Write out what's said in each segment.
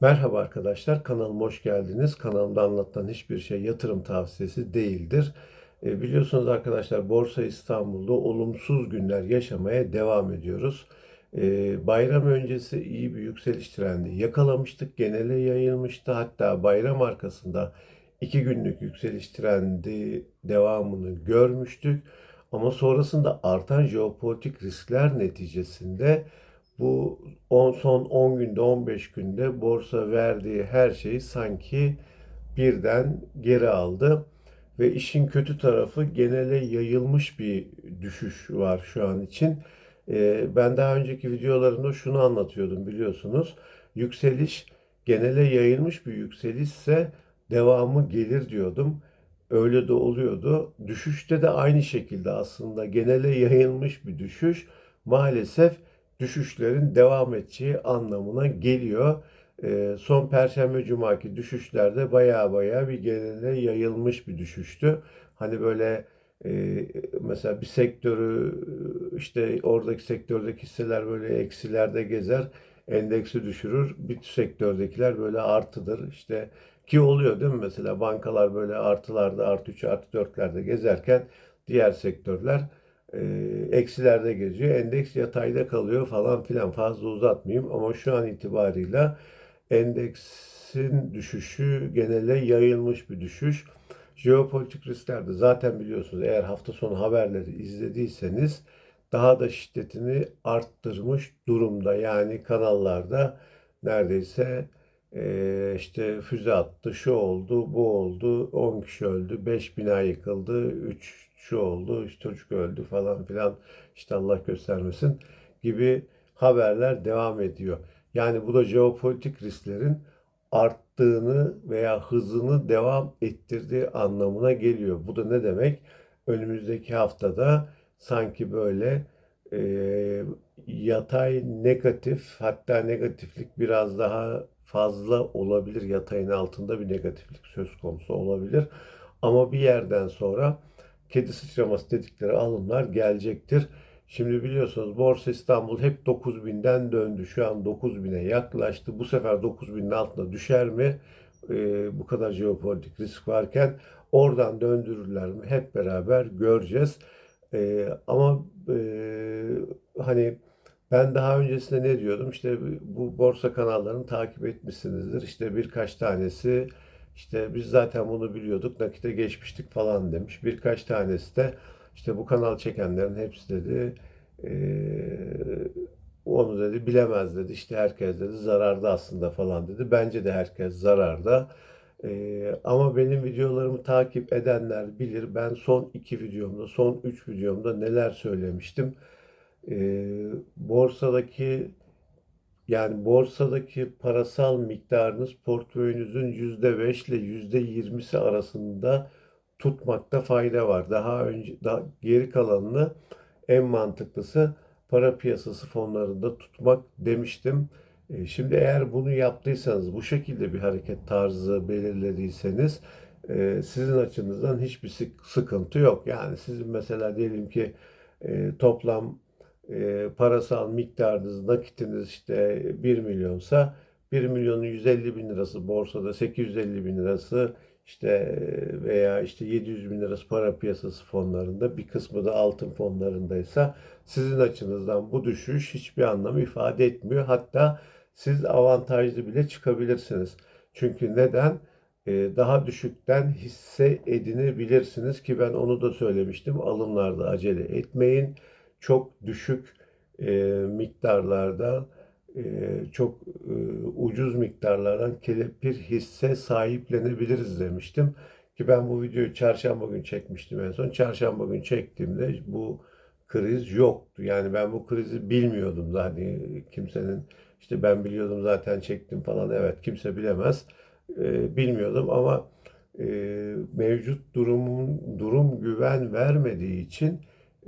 Merhaba arkadaşlar, kanalıma hoş geldiniz. Kanalımda anlatılan hiçbir şey yatırım tavsiyesi değildir. E, biliyorsunuz arkadaşlar Borsa İstanbul'da olumsuz günler yaşamaya devam ediyoruz. E, bayram öncesi iyi bir yükseliş trendi yakalamıştık. Genele yayılmıştı. Hatta bayram arkasında iki günlük yükseliş trendi devamını görmüştük. Ama sonrasında artan jeopolitik riskler neticesinde bu on, son 10 günde 15 günde borsa verdiği her şeyi sanki birden geri aldı. Ve işin kötü tarafı genele yayılmış bir düşüş var şu an için. Ee, ben daha önceki videolarımda şunu anlatıyordum biliyorsunuz. Yükseliş genele yayılmış bir yükselişse devamı gelir diyordum. Öyle de oluyordu. Düşüşte de aynı şekilde aslında genele yayılmış bir düşüş maalesef düşüşlerin devam edeceği anlamına geliyor. E, son Perşembe Cuma'ki düşüşlerde baya baya bir genele yayılmış bir düşüştü. Hani böyle e, mesela bir sektörü işte oradaki sektördeki hisseler böyle eksilerde gezer, endeksi düşürür. Bir sektördekiler böyle artıdır. İşte ki oluyor değil mi? Mesela bankalar böyle artılarda, artı 3, artı 4'lerde gezerken diğer sektörler e, eksilerde geziyor. Endeks yatayda kalıyor falan filan. Fazla uzatmayayım ama şu an itibarıyla endeksin düşüşü genele yayılmış bir düşüş. Jeopolitik risklerde zaten biliyorsunuz eğer hafta sonu haberleri izlediyseniz daha da şiddetini arttırmış durumda. Yani kanallarda neredeyse e, işte füze attı, şu oldu, bu oldu, 10 kişi öldü, 5 bina yıkıldı, 3 şu oldu, işte çocuk öldü falan filan, işte Allah göstermesin gibi haberler devam ediyor. Yani bu da jeopolitik risklerin arttığını veya hızını devam ettirdiği anlamına geliyor. Bu da ne demek? Önümüzdeki haftada sanki böyle e, yatay negatif hatta negatiflik biraz daha fazla olabilir. Yatayın altında bir negatiflik söz konusu olabilir. Ama bir yerden sonra kedi sıçraması dedikleri alımlar gelecektir. Şimdi biliyorsunuz Borsa İstanbul hep 9000'den döndü. Şu an 9000'e yaklaştı. Bu sefer 9000'in altına düşer mi? Ee, bu kadar jeopolitik risk varken oradan döndürürler mi? Hep beraber göreceğiz. Ee, ama e, hani ben daha öncesinde ne diyordum? İşte bu borsa kanallarını takip etmişsinizdir. İşte birkaç tanesi işte biz zaten bunu biliyorduk, nakite geçmiştik falan demiş. Birkaç tanesi de işte bu kanal çekenlerin hepsi dedi eee, onu dedi bilemez dedi. İşte herkes dedi zararda aslında falan dedi. Bence de herkes zararda. Eee, ama benim videolarımı takip edenler bilir. Ben son iki videomda, son üç videomda neler söylemiştim. Eee, borsadaki yani borsadaki parasal miktarınız portföyünüzün %5 ile %20'si arasında tutmakta fayda var. Daha önce daha geri kalanını en mantıklısı para piyasası fonlarında tutmak demiştim. E, Şimdi eğer bunu yaptıysanız, bu şekilde bir hareket tarzı belirlediyseniz e, sizin açınızdan hiçbir sık- sıkıntı yok. Yani sizin mesela diyelim ki e, toplam e, parasal miktarınız, nakitiniz işte 1 milyonsa 1 milyonun 150 bin lirası borsada, 850 bin lirası işte veya işte 700 bin lirası para piyasası fonlarında, bir kısmı da altın fonlarındaysa sizin açınızdan bu düşüş hiçbir anlam ifade etmiyor. Hatta siz avantajlı bile çıkabilirsiniz. Çünkü neden? E, daha düşükten hisse edinebilirsiniz ki ben onu da söylemiştim. Alımlarda acele etmeyin çok düşük e, miktarlarda e, çok e, ucuz miktarlardan kelepir hisse sahiplenebiliriz demiştim. Ki ben bu videoyu çarşamba gün çekmiştim en son. Çarşamba gün çektiğimde bu kriz yoktu. Yani ben bu krizi bilmiyordum zaten kimsenin işte ben biliyordum zaten çektim falan evet kimse bilemez. E, bilmiyordum ama e, mevcut durumun durum güven vermediği için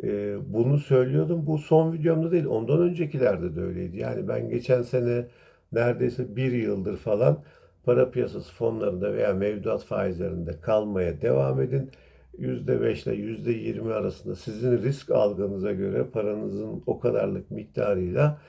e, bunu söylüyordum. Bu son videomda değil. Ondan öncekilerde de öyleydi. Yani ben geçen sene neredeyse bir yıldır falan para piyasası fonlarında veya mevduat faizlerinde kalmaya devam edin. %5 ile %20 arasında sizin risk algınıza göre paranızın o kadarlık miktarıyla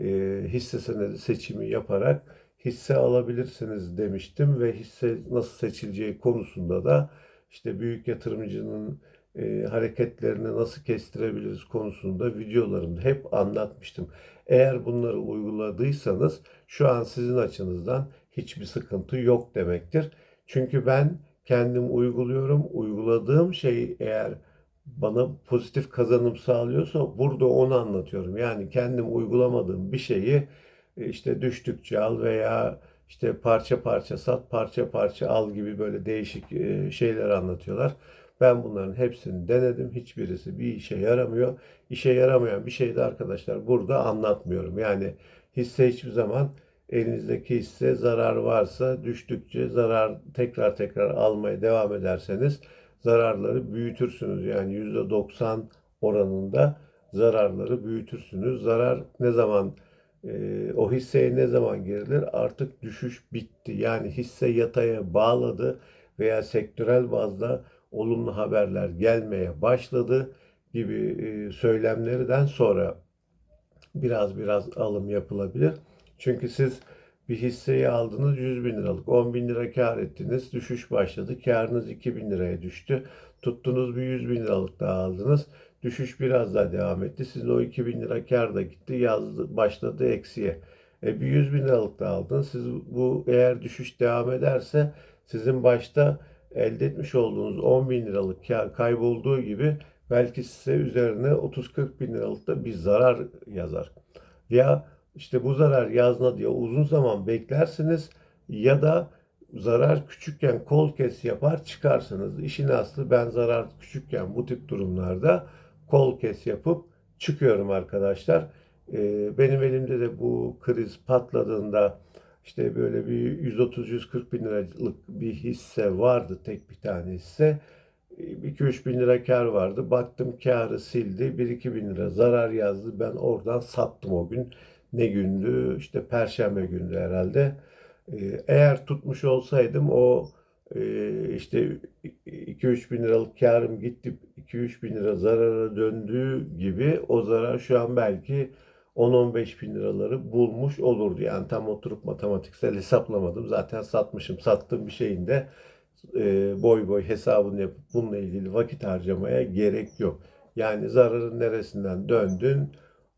e, hisse senedi seçimi yaparak hisse alabilirsiniz demiştim ve hisse nasıl seçileceği konusunda da işte büyük yatırımcının e, hareketlerini nasıl kestirebiliriz konusunda videolarımda hep anlatmıştım. Eğer bunları uyguladıysanız şu an sizin açınızdan hiçbir sıkıntı yok demektir. Çünkü ben kendim uyguluyorum. Uyguladığım şey eğer bana pozitif kazanım sağlıyorsa burada onu anlatıyorum. Yani kendim uygulamadığım bir şeyi e, işte düştükçe al veya işte parça parça sat, parça parça al gibi böyle değişik e, şeyler anlatıyorlar. Ben bunların hepsini denedim. Hiçbirisi bir işe yaramıyor. İşe yaramayan bir şey de arkadaşlar burada anlatmıyorum. Yani hisse hiçbir zaman elinizdeki hisse zarar varsa düştükçe zarar tekrar tekrar almaya devam ederseniz zararları büyütürsünüz. Yani %90 oranında zararları büyütürsünüz. Zarar ne zaman e, o hisseye ne zaman girilir? Artık düşüş bitti. Yani hisse yataya bağladı veya sektörel bazda olumlu haberler gelmeye başladı gibi e, söylemlerden sonra biraz biraz alım yapılabilir. Çünkü siz bir hisseyi aldınız 100 bin liralık 10 bin lira kar ettiniz düşüş başladı karınız 2 bin liraya düştü. Tuttunuz bir 100 bin liralık daha aldınız düşüş biraz daha devam etti. Sizin o 2 bin lira kar da gitti yazdı başladı eksiye. E, bir 100 bin liralık da aldınız. Siz bu eğer düşüş devam ederse sizin başta elde etmiş olduğunuz 10 bin liralık kar kaybolduğu gibi belki size üzerine 30-40 bin liralık da bir zarar yazar. Ya işte bu zarar yazma diye uzun zaman beklersiniz ya da zarar küçükken kol kes yapar çıkarsınız. İşin aslı ben zarar küçükken bu tip durumlarda kol kes yapıp çıkıyorum arkadaşlar. Benim elimde de bu kriz patladığında işte böyle bir 130-140 bin liralık bir hisse vardı tek bir tane hisse. 2-3 bin lira kar vardı. Baktım karı sildi. 1-2 bin lira zarar yazdı. Ben oradan sattım o gün. Ne gündü? İşte Perşembe gündü herhalde. Ee, eğer tutmuş olsaydım o e, işte 2-3 bin liralık karım gitti 2-3 bin lira zarara döndüğü gibi o zarar şu an belki 10-15 bin liraları bulmuş olurdu. Yani tam oturup matematiksel hesaplamadım. Zaten satmışım. Sattığım bir şeyin de e, boy boy hesabını yapıp bununla ilgili vakit harcamaya gerek yok. Yani zararın neresinden döndün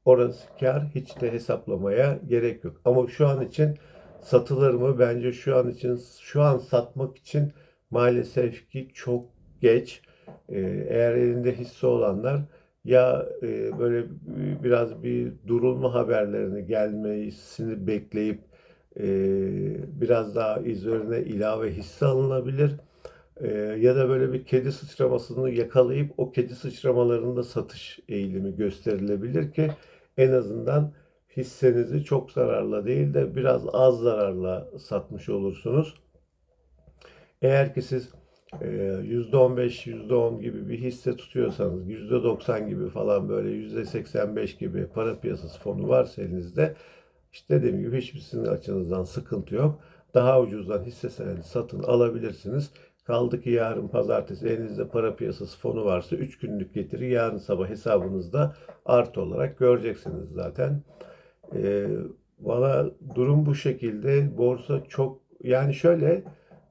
orası kar hiç de hesaplamaya gerek yok. Ama şu an için satılır mı? Bence şu an için şu an satmak için maalesef ki çok geç. E, eğer elinde hisse olanlar ya e, böyle biraz bir durulma haberlerini gelmesini bekleyip e, biraz daha üzerine ilave hisse alınabilir. E, ya da böyle bir kedi sıçramasını yakalayıp o kedi sıçramalarında satış eğilimi gösterilebilir ki en azından hissenizi çok zararla değil de biraz az zararla satmış olursunuz. Eğer ki siz %15, ee, %10 gibi bir hisse tutuyorsanız, %90 gibi falan böyle %85 gibi para piyasası fonu varsa elinizde, işte dediğim gibi hiçbir sizin açınızdan sıkıntı yok. Daha ucuzdan hisse senedi satın alabilirsiniz. Kaldı ki yarın pazartesi elinizde para piyasası fonu varsa 3 günlük getiri yarın sabah hesabınızda artı olarak göreceksiniz zaten. E, Valla durum bu şekilde. Borsa çok yani şöyle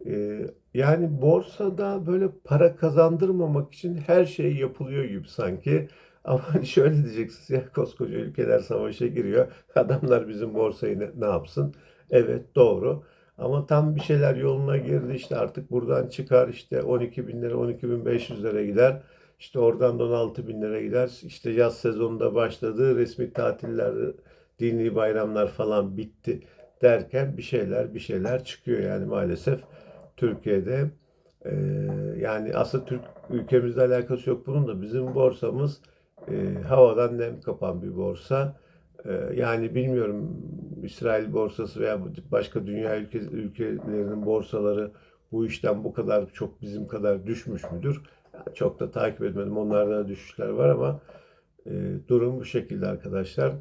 e, yani borsada böyle para kazandırmamak için her şey yapılıyor gibi sanki. Ama şöyle diyeceksiniz ya koskoca ülkeler savaşa giriyor. Adamlar bizim borsayı ne, ne yapsın? Evet doğru. Ama tam bir şeyler yoluna girdi işte artık buradan çıkar işte 12 bin lira 12 bin 500 lira gider. İşte oradan da 16 bin lira gider. İşte yaz sezonunda başladı. Resmi tatiller, dini bayramlar falan bitti derken bir şeyler bir şeyler çıkıyor yani maalesef. Türkiye'de. E, yani aslında Türk ülkemizle alakası yok bunun da bizim borsamız e, havadan nem kapan bir borsa. E, yani bilmiyorum İsrail borsası veya başka dünya ülke, ülkelerinin borsaları bu işten bu kadar çok bizim kadar düşmüş müdür? Yani çok da takip etmedim. Onlarda da düşüşler var ama e, durum bu şekilde arkadaşlar.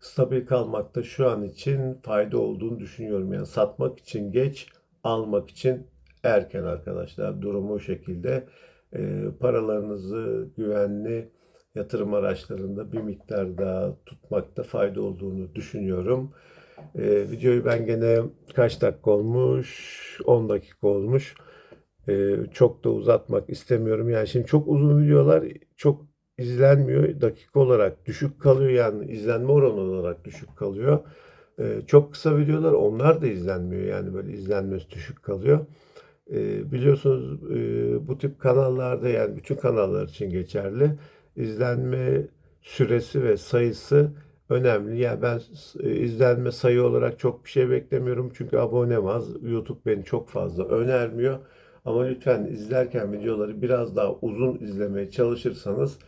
Stabil kalmakta şu an için fayda olduğunu düşünüyorum. Yani satmak için geç almak için erken arkadaşlar. Durumu o şekilde. E, paralarınızı güvenli yatırım araçlarında bir miktar daha tutmakta fayda olduğunu düşünüyorum. Ee, videoyu ben gene kaç dakika olmuş? 10 dakika olmuş. Ee, çok da uzatmak istemiyorum. Yani şimdi çok uzun videolar çok izlenmiyor. Dakika olarak düşük kalıyor yani izlenme oranı olarak düşük kalıyor. Ee, çok kısa videolar onlar da izlenmiyor. Yani böyle izlenmesi düşük kalıyor. Ee, biliyorsunuz e, bu tip kanallarda yani bütün kanallar için geçerli. İzlenme süresi ve sayısı önemli. Yani ben e, izlenme sayı olarak çok bir şey beklemiyorum. Çünkü abonem az. YouTube beni çok fazla önermiyor. Ama lütfen izlerken videoları biraz daha uzun izlemeye çalışırsanız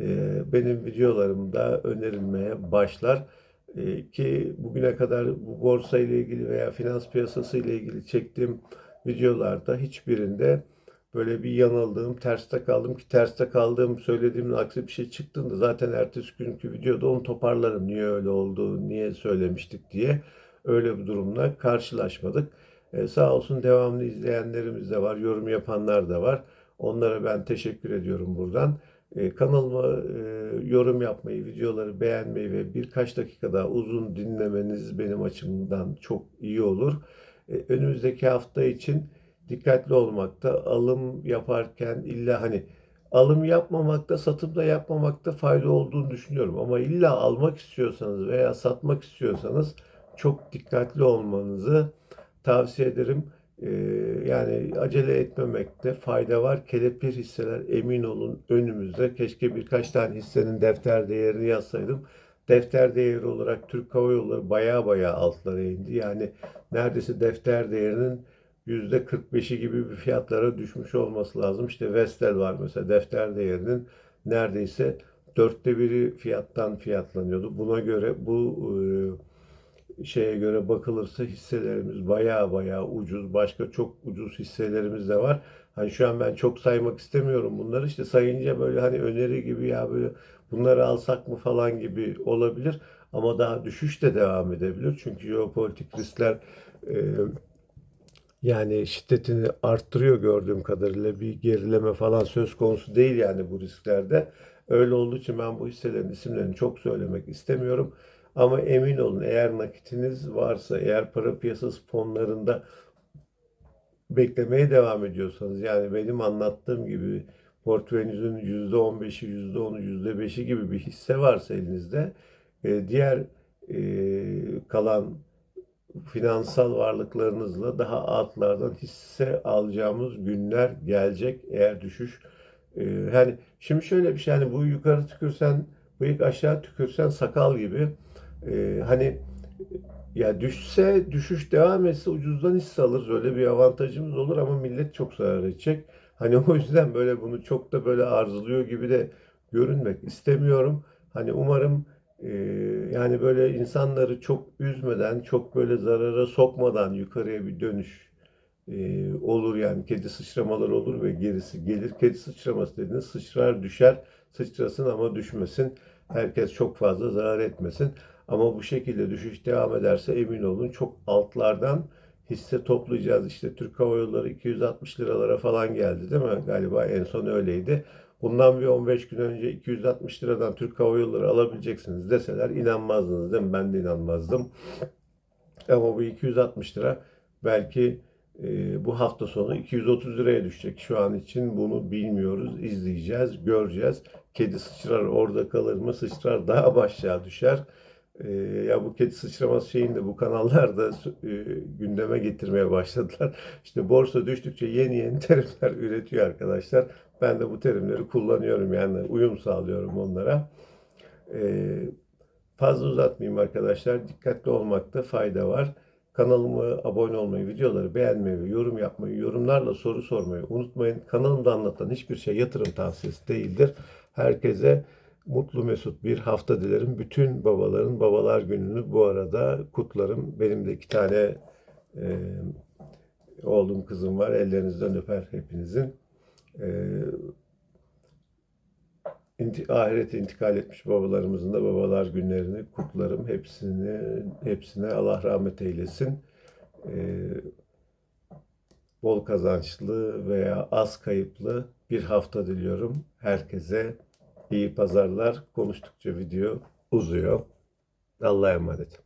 e, benim videolarım da önerilmeye başlar. E, ki bugüne kadar bu borsa ile ilgili veya finans piyasası ile ilgili çektiğim videolarda hiçbirinde böyle bir yanıldığım, terste kaldım ki terste kaldığım söylediğimin aksi bir şey çıktığında zaten ertesi günkü videoda onu toparlarım. Niye öyle oldu, niye söylemiştik diye. Öyle bir durumla karşılaşmadık. Ee, sağ olsun devamlı izleyenlerimiz de var, yorum yapanlar da var. Onlara ben teşekkür ediyorum buradan. Ee, kanalıma e, yorum yapmayı, videoları beğenmeyi ve birkaç dakika daha uzun dinlemeniz benim açımdan çok iyi olur. Ee, önümüzdeki hafta için dikkatli olmakta, alım yaparken illa hani alım yapmamakta, satım da yapmamakta fayda olduğunu düşünüyorum. Ama illa almak istiyorsanız veya satmak istiyorsanız çok dikkatli olmanızı tavsiye ederim. Ee, yani acele etmemekte fayda var. Kelepir hisseler emin olun önümüzde. Keşke birkaç tane hissenin defter değerini yazsaydım. Defter değeri olarak Türk Hava Yolları baya baya altlara indi. Yani neredeyse defter değerinin %45'i gibi bir fiyatlara düşmüş olması lazım. İşte Vestel var mesela defter değerinin neredeyse dörtte biri fiyattan fiyatlanıyordu. Buna göre bu e, şeye göre bakılırsa hisselerimiz baya baya ucuz. Başka çok ucuz hisselerimiz de var. Hani şu an ben çok saymak istemiyorum bunları. İşte sayınca böyle hani öneri gibi ya böyle bunları alsak mı falan gibi olabilir. Ama daha düşüş de devam edebilir. Çünkü jeopolitik riskler e, yani şiddetini arttırıyor gördüğüm kadarıyla bir gerileme falan söz konusu değil yani bu risklerde. Öyle olduğu için ben bu hisselerin isimlerini çok söylemek istemiyorum. Ama emin olun eğer nakitiniz varsa, eğer para piyasası fonlarında beklemeye devam ediyorsanız yani benim anlattığım gibi portföyünüzün %15'i, %10'u, %5'i gibi bir hisse varsa elinizde e, diğer e, kalan finansal varlıklarınızla daha altlardan hisse alacağımız günler gelecek eğer düşüş e, yani şimdi şöyle bir şey hani bu yukarı tükürsen bıyık aşağı tükürsen sakal gibi e, hani ya düşse düşüş devam etse ucuzdan hisse alırız öyle bir avantajımız olur ama millet çok zarar edecek. Hani o yüzden böyle bunu çok da böyle arzuluyor gibi de görünmek istemiyorum. Hani umarım ee, yani böyle insanları çok üzmeden, çok böyle zarara sokmadan yukarıya bir dönüş e, olur yani kedi sıçramalar olur ve gerisi gelir. Kedi sıçraması dediğiniz sıçrar düşer, sıçrasın ama düşmesin. Herkes çok fazla zarar etmesin. Ama bu şekilde düşüş devam ederse emin olun çok altlardan hisse toplayacağız. İşte Türk Hava Yolları 260 liralara falan geldi değil mi? Galiba en son öyleydi. Bundan bir 15 gün önce 260 liradan Türk Hava Yolları alabileceksiniz deseler inanmazdınız değil mi? Ben de inanmazdım. Ama bu 260 lira belki e, bu hafta sonu 230 liraya düşecek. Şu an için bunu bilmiyoruz. İzleyeceğiz, göreceğiz. Kedi sıçrar orada kalır mı? Sıçrar daha aşağı düşer. E, ya bu kedi sıçraması şeyini de bu kanallarda e, gündeme getirmeye başladılar. İşte borsa düştükçe yeni yeni terimler üretiyor arkadaşlar. Ben de bu terimleri kullanıyorum yani uyum sağlıyorum onlara. Ee, fazla uzatmayayım arkadaşlar. Dikkatli olmakta fayda var. Kanalıma abone olmayı, videoları beğenmeyi yorum yapmayı, yorumlarla soru sormayı unutmayın. Kanalımda anlatan hiçbir şey yatırım tavsiyesi değildir. Herkese mutlu mesut bir hafta dilerim. Bütün babaların babalar gününü bu arada kutlarım. Benim de iki tane e, oğlum kızım var. Ellerinizden öper hepinizin e, inti, ahirete intikal etmiş babalarımızın da babalar günlerini kutlarım. Hepsini hepsine Allah rahmet eylesin. E, bol kazançlı veya az kayıplı bir hafta diliyorum. Herkese iyi pazarlar. Konuştukça video uzuyor. Allah'a emanet.